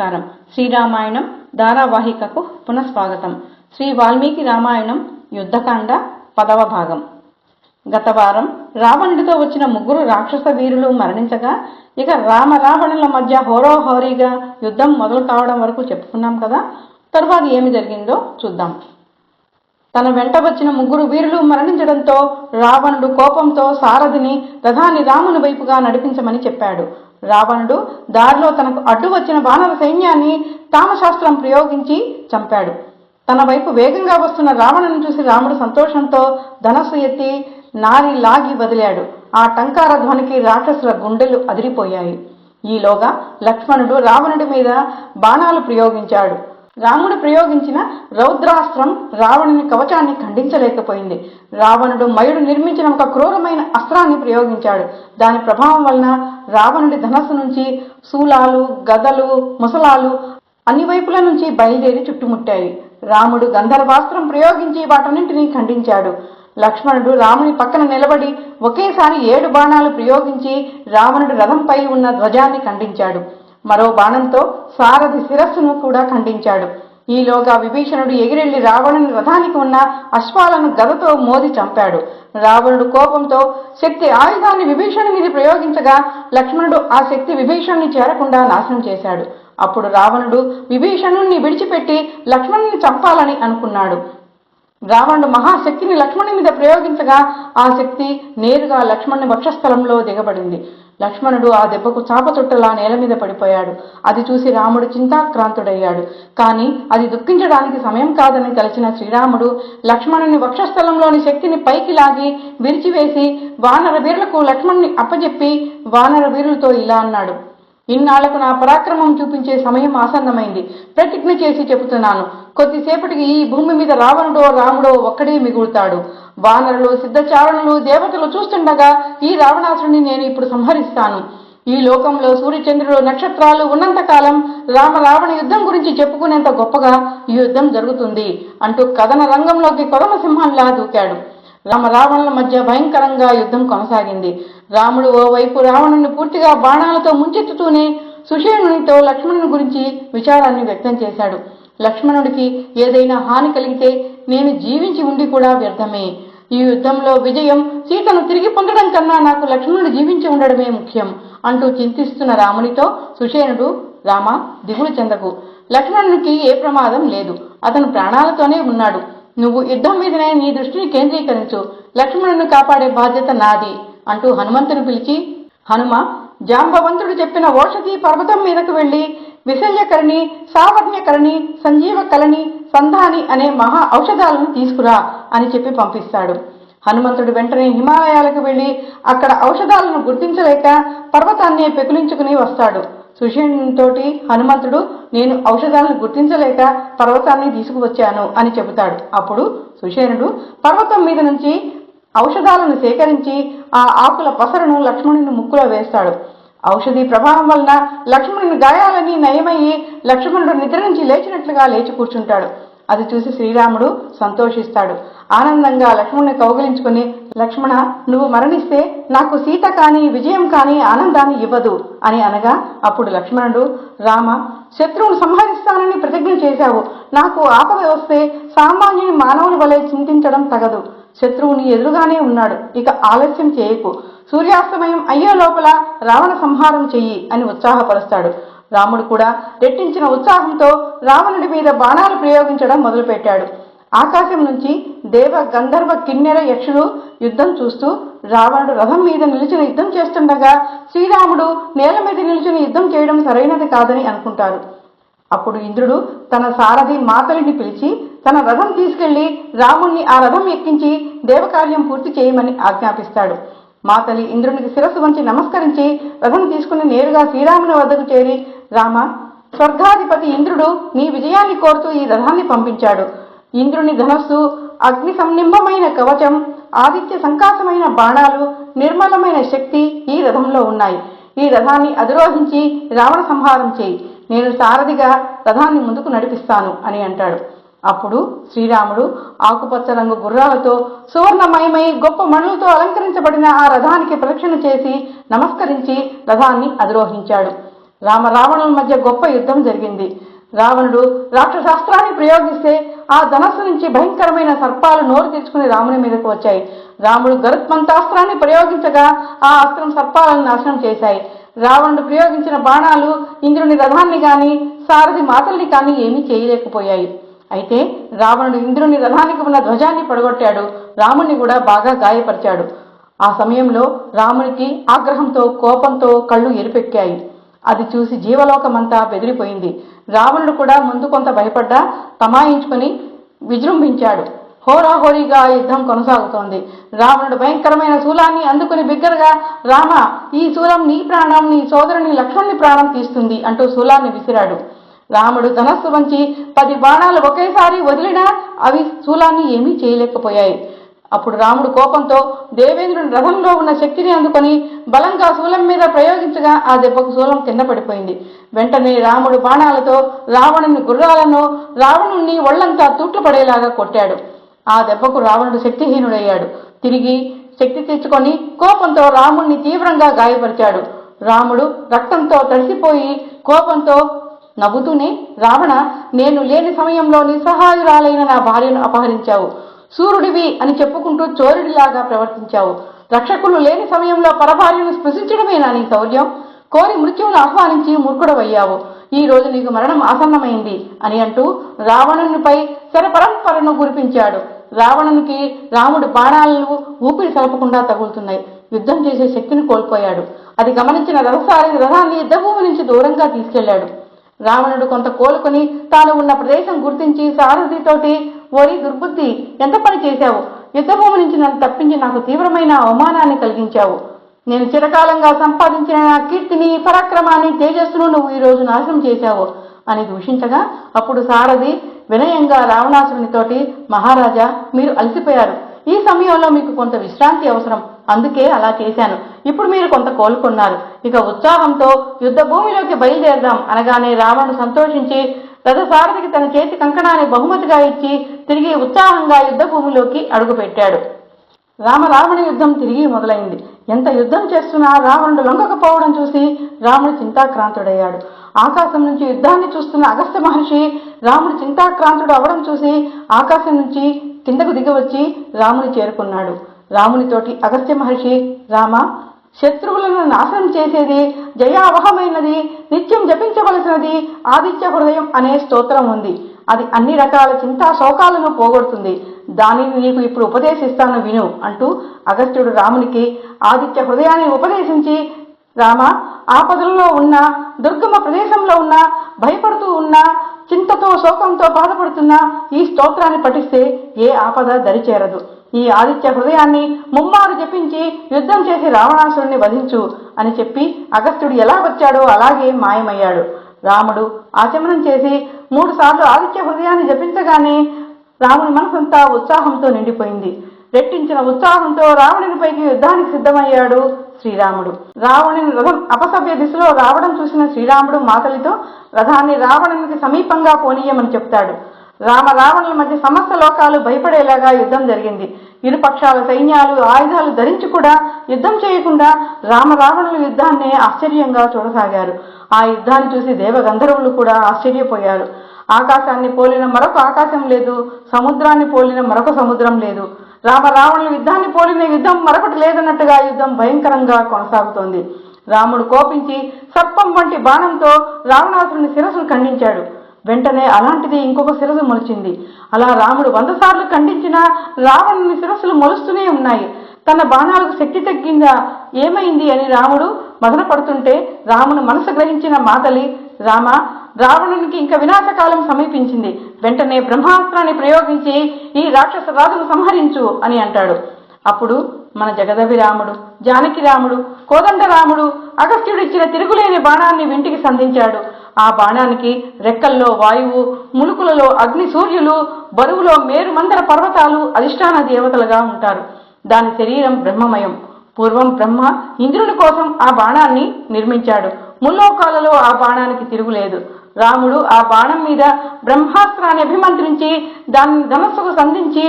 నమస్కారం. శ్రీరామాయణం ధారావాహికకు పునఃస్వాగతం. శ్రీ వాల్మీకి రామాయణం యుద్ధకాండ పదవ భాగం. గత వారం రావణుడితో వచ్చిన ముగ్గురు రాక్షస వీరులు మరణించగా ఇక రామ రావణుల మధ్య హోరోహోరీగా యుద్ధం మొదలు కావడం వరకు చెప్పుకున్నాం కదా తరువాత ఏమి జరిగిందో చూద్దాం. తన వెంట వచ్చిన ముగ్గురు వీరులు మరణించడంతో రావణుడు కోపంతో సారథిని రథాన్ని రాముని వైపుగా నడిపించమని చెప్పాడు. రావణుడు దారిలో తనకు అడ్డు వచ్చిన వానర సైన్యాన్ని తామశాస్త్రం ప్రయోగించి చంపాడు. తన వైపు వేగంగా వస్తున్న రావణుని చూసి రాముడు సంతోషంతో ధనస్సు ఎత్తి నారి లాగి వదిలాడు. ఆ టంకార ధ్వనికి రాక్షసుల గుండెలు అదిరిపోయాయి. ఈలోగా లక్ష్మణుడు రావణుడి మీద బాణాలు ప్రయోగించాడు. రాముడు ప్రయోగించిన రౌద్రాస్త్రం రావణుని కవచాన్ని ఖండించలేకపోయింది. రావణుడు మయుడు నిర్మించిన ఒక క్రూరమైన అస్త్రాన్ని ప్రయోగించాడు. దాని ప్రభావం వలన రావణుడి ధనస్సు నుంచి శూలాలు గదలు ముసలాలు అన్ని వైపుల నుంచి బయలుదేరి చుట్టుముట్టాయి. రాముడు గంధర్వాస్త్రం ప్రయోగించి వాటన్నింటినీ ఖండించాడు. లక్ష్మణుడు రాముని పక్కన నిలబడి ఒకేసారి ఏడు బాణాలు ప్రయోగించి రావణుడి రథంపై ఉన్న ధ్వజాన్ని ఖండించాడు. మరో బాణంతో సారథి శిరస్సును కూడా ఖండించాడు. ఈలోగా విభీషణుడు ఎగిరెళ్ళి రావణుని రథానికి ఉన్న అశ్వాలను గదతో మోది చంపాడు. రావణుడు కోపంతో శక్తి ఆయుధాన్ని విభీషణుని మీద ప్రయోగించగా లక్ష్మణుడు ఆ శక్తి విభీషణుని చేరకుండా నాశనం చేశాడు. అప్పుడు రావణుడు విభీషణుణ్ణి విడిచిపెట్టి లక్ష్మణుని చంపాలని అనుకున్నాడు. రావణుడు మహాశక్తిని లక్ష్మణుని మీద ప్రయోగించగా ఆ శక్తి నేరుగా లక్ష్మణుని వక్షస్థలంలో దిగబడింది. లక్ష్మణుడు ఆ దెబ్బకు చాపచుట్టలా నేల మీద పడిపోయాడు. అది చూసి రాముడు చింతాక్రాంతుడయ్యాడు. కానీ అది దుఃఖించడానికి సమయం కాదని తలచిన శ్రీరాముడు లక్ష్మణుని వక్షస్థలంలోని శక్తిని పైకి లాగి విరిచివేసి వానర వీరులకు లక్ష్మణుని అప్పజెప్పి వానర వీరులతో ఇలా అన్నాడు. ఇన్నాళ్ళకు నా పరాక్రమం చూపించే సమయం ఆసన్నమైంది. ప్రతిజ్ఞ చేసి చెబుతున్నాను. కొద్దిసేపటికి ఈ భూమి మీద రావణుడో రాముడో ఒక్కడే మిగులుతాడు. వానరులు సిద్ధచారణులు దేవతలు చూస్తుండగా ఈ రావణాసురుని నేను ఇప్పుడు సంహరిస్తాను. ఈ లోకంలో సూర్యచంద్రుడు నక్షత్రాలు ఉన్నంతకాలం రామ రావణ యుద్ధం గురించి చెప్పుకునేంత గొప్పగా ఈ యుద్ధం జరుగుతుంది అంటూ కథన రంగంలోకి కొదమ సింహంలా దూకాడు. రామ రావణుల మధ్య భయంకరంగా యుద్ధం కొనసాగింది. రాముడు ఓవైపు రావణుని పూర్తిగా బాణాలతో ముంచెత్తుతూనే సుషేణునితో లక్ష్మణుని గురించి విచారాన్ని వ్యక్తం చేశాడు. లక్ష్మణుడికి ఏదైనా హాని కలిగితే నేను జీవించి ఉండి కూడా వ్యర్థమే. ఈ యుద్ధంలో విజయం సీతను తిరిగి పొందడం కన్నా నాకు లక్ష్మణుడు జీవించి ఉండడమే ముఖ్యం అంటూ చింతిస్తున్న రామునితో సుషేణుడు రామ దిగులు చెందకు. లక్ష్మణునికి ఏ ప్రమాదం లేదు. అతను ప్రాణాలతోనే ఉన్నాడు. నువ్వు యుద్ధం మీదనే నీ దృష్టిని కేంద్రీకరించు. లక్ష్మణుని కాపాడే బాధ్యత నాది అంటూ హనుమంతుని పిలిచి హనుమ జాంబవంతుడు చెప్పిన ఓషధి పర్వతం మీదకు వెళ్ళి విశల్యకరణి సావర్ణ్యకరణి సంజీవ కలని సంధాని అనే మహా ఔషధాలను తీసుకురా అని చెప్పి పంపిస్తాడు. హనుమంతుడు వెంటనే హిమాలయాలకు వెళ్ళి అక్కడ ఔషధాలను గుర్తించలేక పర్వతాన్ని పెకులించుకుని వస్తాడు. తోటి హనుమంతుడు నేను ఔషధాలను గుర్తించలేక పర్వతాన్ని తీసుకువచ్చాను అని చెబుతాడు. అప్పుడు సుషేణుడు పర్వతం మీద నుంచి ఔషధాలను సేకరించి ఆ ఆకుల పసరను లక్ష్మణుని ముక్కులో వేస్తాడు. ఔషధి ప్రభావం వలన లక్ష్మణుని గాయాలని నయమయ్యి లక్ష్మణుడు నిద్ర నుంచి లేచినట్లుగా లేచి కూర్చుంటాడు. అది చూసి శ్రీరాముడు సంతోషిస్తాడు. ఆనందంగా లక్ష్మణుని కౌగిలించుకుని లక్ష్మణ నువ్వు మరణిస్తే నాకు సీత కానీ విజయం కానీ ఆనందాన్ని ఇవ్వదు అని అనగా అప్పుడు లక్ష్మణుడు రామ శత్రువును సంహరిస్తానని ప్రతిజ్ఞ చేశావు. నాకు ఆపద వస్తే సామాన్యుని మానవుని వలె చింతించడం తగదు. శత్రువుని ఎదురుగానే ఉన్నాడు. ఇక ఆలస్యం చేయకు. సూర్యాస్తమయం అయ్యే లోపల రావణ సంహారం చెయ్యి అని ఉత్సాహపరుస్తాడు. రాముడు కూడా రెట్టించిన ఉత్సాహంతో రావణుడి మీద బాణాలు ప్రయోగించడం మొదలుపెట్టాడు. ఆకాశం నుంచి దేవ గంధర్వ కిన్నెర యక్షుడు యుద్ధం చూస్తూ రావణుడు రథం మీద నిలిచిన యుద్ధం చేస్తుండగా శ్రీరాముడు నేల మీద నిలిచిన యుద్ధం చేయడం సరైనది కాదని అనుకుంటారు. అప్పుడు ఇంద్రుడు తన సారథి మాతలిని పిలిచి తన రథం తీసుకెళ్ళి రాముణ్ణి ఆ రథం ఎక్కించి దేవకార్యం పూర్తి చేయమని ఆజ్ఞాపిస్తాడు. మాతలి ఇంద్రునికి శిరస్సు వంచి నమస్కరించి రథం తీసుకుని నేరుగా శ్రీరాముని వద్దకు చేరి రామ స్వర్గాధిపతి ఇంద్రుడు నీ విజయాన్ని కోరుతూ ఈ రథాన్ని పంపించాడు. ఇంద్రుని ధనస్సు అగ్ని సంనింబమైన కవచం ఆదిత్య సంకాసమైన బాణాలు నిర్మలమైన శక్తి ఈ రథంలో ఉన్నాయి. ఈ రథాన్ని అధిరోహించి రావణ సంహారం చేయి. నేను సారథిగా రథాన్ని ముందుకు నడిపిస్తాను అని అంటాడు. అప్పుడు శ్రీరాముడు ఆకుపచ్చ రంగు గుర్రాలతో సువర్ణమయమై గొప్ప మణులతో అలంకరించబడిన ఆ రథానికి ప్రదక్షిణ చేసి నమస్కరించి రథాన్ని అధిరోహించాడు. రామ రావణుల మధ్య గొప్ప యుద్ధం జరిగింది. రావణుడు రాక్షశాస్త్రాన్ని ప్రయోగిస్తే ఆ ధనస్సు నుంచి భయంకరమైన సర్పాలు నోరు తెచ్చుకుని రాముని మీదకు వచ్చాయి. రాముడు గరుత్మంతాస్త్రాన్ని ప్రయోగించగా ఆ అస్త్రం సర్పాలను నాశనం చేశాయి. రావణుడు ప్రయోగించిన బాణాలు ఇంద్రుని రథాన్ని కానీ సారథి మాతల్ని కానీ ఏమీ చేయలేకపోయాయి. అయితే రావణుడు ఇంద్రుని రథానికి ఉన్న ధ్వజాన్ని పడగొట్టాడు. రాముణ్ణి కూడా బాగా గాయపరిచాడు. ఆ సమయంలో రామునికి ఆగ్రహంతో కోపంతో కళ్ళు ఎరిపెక్కాయి. అది చూసి జీవలోకమంతా బెదిరిపోయింది. రావణుడు కూడా ముందు కొంత భయపడ్డా తమాయించుకుని విజృంభించాడు. హోరాహోరీగా యుద్ధం కొనసాగుతోంది. రావణుడు భయంకరమైన శూలాన్ని అందుకుని బిగ్గరగా రామ ఈ శూలం నీ ప్రాణం నీ సోదరుని లక్ష్మణుని ప్రాణం తీస్తుంది అంటూ శూలాన్ని విసిరాడు. రాముడు ధనస్సు వంచి పది బాణాలు ఒకేసారి వదిలినా అవి శూలాన్ని ఏమీ చేయలేకపోయాయి. అప్పుడు రాముడు కోపంతో దేవేంద్రుని రథంలో ఉన్న శక్తిని అందుకొని బలంగా శూలం మీద ప్రయోగించగా ఆ దెబ్బకు శూలం కింద పడిపోయింది. వెంటనే రాముడు బాణాలతో రావణుని గుర్రాలను రావణుణ్ణి ఒళ్ళంతా తూట్లు పడేలాగా కొట్టాడు. ఆ దెబ్బకు రావణుడు శక్తిహీనుడయ్యాడు. తిరిగి శక్తి తెచ్చుకొని కోపంతో రాముణ్ణి తీవ్రంగా గాయపరిచాడు. రాముడు రక్తంతో తడిసిపోయి కోపంతో నవ్వుతూనే రావణ నేను లేని సమయంలో నిస్సహాయురాలైన నా భార్యను అపహరించావు. సూర్యుడివి అని చెప్పుకుంటూ చోరుడిలాగా ప్రవర్తించావు. రక్షకులు లేని సమయంలో పరభార్యను స్పృశించడమేనా నీ శౌర్యం? కోరి మృత్యువును ఆహ్వానించి మూర్ఖుడవయ్యావు. ఈ రోజు నీకు మరణం ఆసన్నమైంది అని అంటూ రావణునిపై శరపరంపరను కురిపించాడు. రావణునికి రాముడి బాణాలను ఊపిరి సలపకుండా తగులుతున్నాయి. యుద్ధం చేసే శక్తిని కోల్పోయాడు. అది గమనించిన రథసారి రథాన్ని యుద్ధభూమి నుంచి దూరంగా తీసుకెళ్ళాడు. రావణుడు కొంత కోలుకొని తాను ఉన్న ప్రదేశం గుర్తించి సారథితోటి ఓరి దుర్బుద్ధి ఎంత పని చేశావు? యుద్ధభూమి నుంచి నన్ను తప్పించి నాకు తీవ్రమైన అవమానాన్ని కలిగించావు. నేను చిరకాలంగా సంపాదించిన నా కీర్తిని పరాక్రమాన్ని తేజస్సును నువ్వు ఈ రోజు నాశనం చేశావు అని దూషించగా అప్పుడు సారథి వినయంగా రావణాసురునితోటి మహారాజా మీరు అలసిపోయారు. ఈ సమయంలో మీకు కొంత విశ్రాంతి అవసరం. అందుకే అలా చేశాను. ఇప్పుడు మీరు కొంత కోలుకున్నారు. ఇక ఉత్సాహంతో యుద్ధ భూమిలోకి బయలుదేరదాం. అనగానే రావణుడు సంతోషించి రథసారథికి తన చేతి కంకణాన్ని బహుమతిగా ఇచ్చి తిరిగి ఉత్సాహంగా యుద్ధ భూమిలోకి అడుగుపెట్టాడు. రామరావణ యుద్ధం తిరిగి మొదలైంది. ఎంత యుద్ధం చేస్తున్నా రావణుడు లొంగకపోవడం చూసి రాముడు చింతాక్రాంతుడయ్యాడు. ఆకాశం నుంచి యుద్ధాన్ని చూస్తున్న అగస్త్య మహర్షి రాముడు చింతాక్రాంతుడు అవడం చూసి ఆకాశం నుంచి కిందకు దిగవచ్చి రాముని చేరుకున్నాడు. రామునితోటి అగస్త్య మహర్షి రామ శత్రువులను నాశనం చేసేది జయావహమైనది నిత్యం జపించవలసినది ఆదిత్య హృదయం అనే స్తోత్రం ఉంది. అది అన్ని రకాల చింతా శోకాలను పోగొడుతుంది. దానిని నీకు ఇప్పుడు ఉపదేశిస్తాను విను అంటూ అగస్త్యుడు రామునికి ఆదిత్య హృదయాన్ని ఉపదేశించి రామ ఆపదలలో ఉన్న దుర్గమ ప్రదేశంలో ఉన్న భయపడుతూ ఉన్న చింతతో శోకంతో బాధపడుతున్న ఈ స్తోత్రాన్ని పఠిస్తే ఏ ఆపద దరిచేరదు. ఈ ఆదిత్య హృదయాన్ని ముమ్మారు జపించి యుద్ధం చేసి రావణాసురుణ్ణి వధించు అని చెప్పి అగస్త్యుడు ఎలా వచ్చాడో అలాగే మాయమయ్యాడు. రాముడు ఆచమనం చేసి మూడు సార్లు ఆదిత్య హృదయాన్ని జపించగానే రాముని మనసంతా ఉత్సాహంతో నిండిపోయింది. రెట్టించిన ఉత్సాహంతో రావణునిపైకి యుద్ధానికి సిద్ధమయ్యాడు శ్రీరాముడు. రావణుని రథం అపసభ్య దిశలో రావడం చూసిన శ్రీరాముడు మాతలితో రథాన్ని రావణునికి సమీపంగా పోనీయమని చెప్తాడు. రామ రావణుల మధ్య సమస్త లోకాలు భయపడేలాగా యుద్ధం జరిగింది. ఇరు పక్షాల సైన్యాలు ఆయుధాలు ధరించి కూడా యుద్ధం చేయకుండా రామ రావణుల యుద్ధాన్నే ఆశ్చర్యంగా చూడసాగారు. ఆ యుద్ధాన్ని చూసి దేవగంధర్వులు కూడా ఆశ్చర్యపోయారు. ఆకాశాన్ని పోలిన మరొక ఆకాశం లేదు సముద్రాన్ని పోలిన మరొక సముద్రం లేదు. రామ రావణుల యుద్ధాన్ని పోలిన యుద్ధం మరొకటి లేదన్నట్టుగా యుద్ధం భయంకరంగా కొనసాగుతోంది. రాముడు కోపించి సర్పం వంటి బాణంతో రావణాసురుని శిరస్సును ఖండించాడు. వెంటనే అలాంటిది ఇంకొక శిరస్సు మొలిచింది. అలా రాముడు వంద సార్లు ఖండించినా రావణుని శిరస్సులు మొలుస్తూనే ఉన్నాయి. తన బాణాలకు శక్తి తగ్గిందా? ఏమైంది అని రాముడు మదన పడుతుంటే రామును మనసు గ్రహించిన మాతలి రామ రావణునికి ఇంకా వినాశకాలం సమీపించింది. వెంటనే బ్రహ్మాస్త్రాన్ని ప్రయోగించి ఈ రాక్షస రాజును సంహరించు అని అంటాడు. అప్పుడు మన జగదవి రాముడు జానకి రాముడు కోదండ రాముడు అగస్త్యుడిచ్చిన తిరుగులేని బాణాన్ని వింటికి సంధించాడు. ఆ బాణానికి రెక్కల్లో వాయువు ములుకులలో అగ్ని సూర్యులు బరువులో మేరు మందర పర్వతాలు అధిష్టాన దేవతలుగా ఉంటారు. దాని శరీరం బ్రహ్మమయం. పూర్వం బ్రహ్మ ఇంద్రుని కోసం ఆ బాణాన్ని నిర్మించాడు. ముల్లోకాలలో ఆ బాణానికి తిరుగులేదు. రాముడు ఆ బాణం మీద బ్రహ్మాస్త్రాన్ని అభిమంత్రించి దాన్ని ధనస్సుకు సంధించి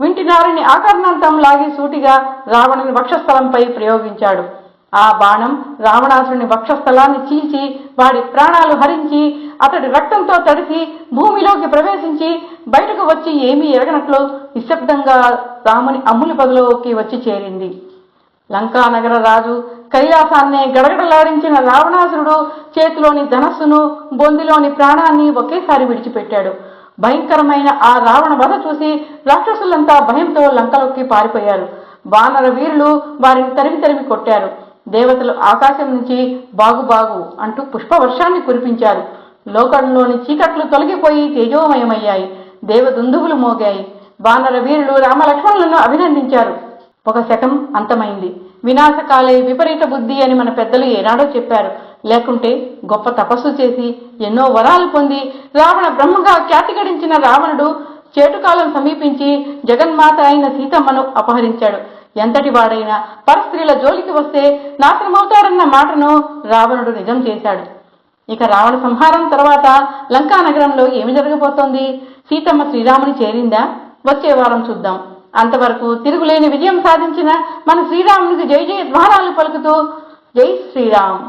వింటినారిని ఆకర్ణాంతం లాగి సూటిగా రావణుని వక్షస్థలంపై ప్రయోగించాడు. ఆ బాణం రావణాసుని వక్షస్థలాన్ని చీల్చి వాడి ప్రాణాలు హరించి అతడి రక్తంతో తడిసి భూమిలోకి ప్రవేశించి బయటకు వచ్చి ఏమీ ఎరగనట్లు నిశ్శబ్దంగా రాముని అమ్ములి పదలోకి వచ్చి చేరింది. లంకానగర రాజు కైలాసాన్ని గడగడలాడించిన రావణాసురుడు చేతిలోని ధనస్సును బొందిలోని ప్రాణాన్ని ఒకేసారి విడిచిపెట్టాడు. భయంకరమైన ఆ రావణ వధ చూసి రాక్షసులంతా భయంతో లంకలోకి పారిపోయారు. వానర వీరులు వారిని తరిమి తరిమి కొట్టారు. దేవతలు ఆకాశం నుంచి బాగు బాగు అంటూ పుష్పవర్షాన్ని కురిపించారు. లోకంలోని చీకట్లు తొలగిపోయి తేజోమయమయ్యాయి. దేవదుందువులు మోగాయి. వానర వీరులు రామలక్ష్మణులను అభినందించారు. ఒక శకం అంతమైంది. వినాశకాలే విపరీత బుద్ధి అని మన పెద్దలు ఏనాడో చెప్పారు. లేకుంటే గొప్ప తపస్సు చేసి ఎన్నో వరాలు పొంది రావణ బ్రహ్మగా ఖ్యాతి గడించిన రావణుడు చేటుకాలం సమీపించి జగన్మాత అయిన సీతమ్మను అపహరించాడు. ఎంతటి వాడైనా పరస్త్రీల జోలికి వస్తే నాశనమవుతాడన్న మాటను రావణుడు నిజం చేశాడు. ఇక రావణ సంహారం తర్వాత లంకా నగరంలో ఏమి జరగబోతోంది? సీతమ్మ శ్రీరాముని చేరిందా? వచ్చే వారం చూద్దాం. అంతవరకు తిరుగులేని విజయం సాధించిన మన శ్రీరామునికి జై జయ ద్వారాలు పలుకుతూ జై శ్రీరామ్.